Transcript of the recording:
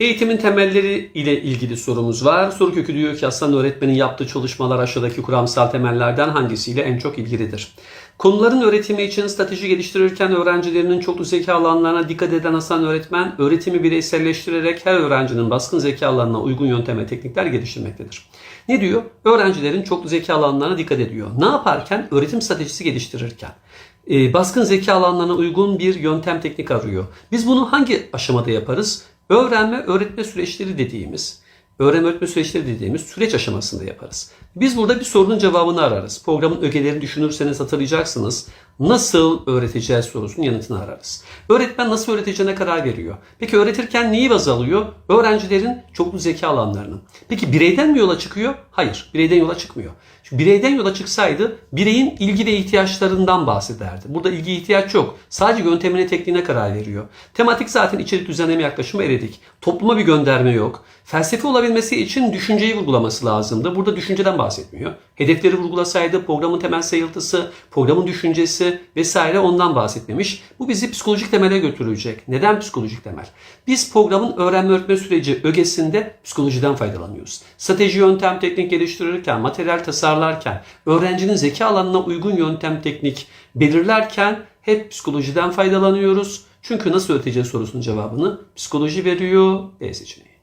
Eğitimin temelleri ile ilgili sorumuz var. Soru kökü diyor ki Aslan öğretmenin yaptığı çalışmalar aşağıdaki kuramsal temellerden hangisiyle en çok ilgilidir? Konuların öğretimi için strateji geliştirirken öğrencilerinin çoklu zeka alanlarına dikkat eden Hasan öğretmen, öğretimi bireyselleştirerek her öğrencinin baskın zeka alanına uygun yöntem ve teknikler geliştirmektedir. Ne diyor? Öğrencilerin çoklu zeka alanlarına dikkat ediyor. Ne yaparken? Öğretim stratejisi geliştirirken. Ee, baskın zeka alanlarına uygun bir yöntem teknik arıyor. Biz bunu hangi aşamada yaparız? Öğrenme, öğretme süreçleri dediğimiz, öğrenme öğretme süreçleri dediğimiz süreç aşamasında yaparız. Biz burada bir sorunun cevabını ararız. Programın ögelerini düşünürseniz hatırlayacaksınız. Nasıl öğreteceğiz sorusunun yanıtını ararız. Öğretmen nasıl öğreteceğine karar veriyor. Peki öğretirken neyi baz alıyor? Öğrencilerin çoklu zeka alanlarının. Peki bireyden mi yola çıkıyor? Hayır, bireyden yola çıkmıyor. Çünkü bireyden yola çıksaydı bireyin ilgi ve ihtiyaçlarından bahsederdi. Burada ilgi ihtiyaç yok. Sadece yöntemine tekniğine karar veriyor. Tematik zaten içerik düzenleme yaklaşımı eledik. Topluma bir gönderme yok. Felsefe olabilmesi için düşünceyi vurgulaması lazımdı. Burada düşünceden bahsetmiyor. Hedefleri vurgulasaydı programın temel sayıltısı, programın düşüncesi vesaire ondan bahsetmemiş. Bu bizi psikolojik temele götürecek. Neden psikolojik temel? Biz programın öğrenme öğretme süreci ögesinde psikolojiden faydalanıyoruz. Strateji yöntem teknik geliştirirken, materyal tasarlarken, öğrencinin zeka alanına uygun yöntem teknik belirlerken hep psikolojiden faydalanıyoruz. Çünkü nasıl öğreteceğiz sorusunun cevabını psikoloji veriyor B seçeneği.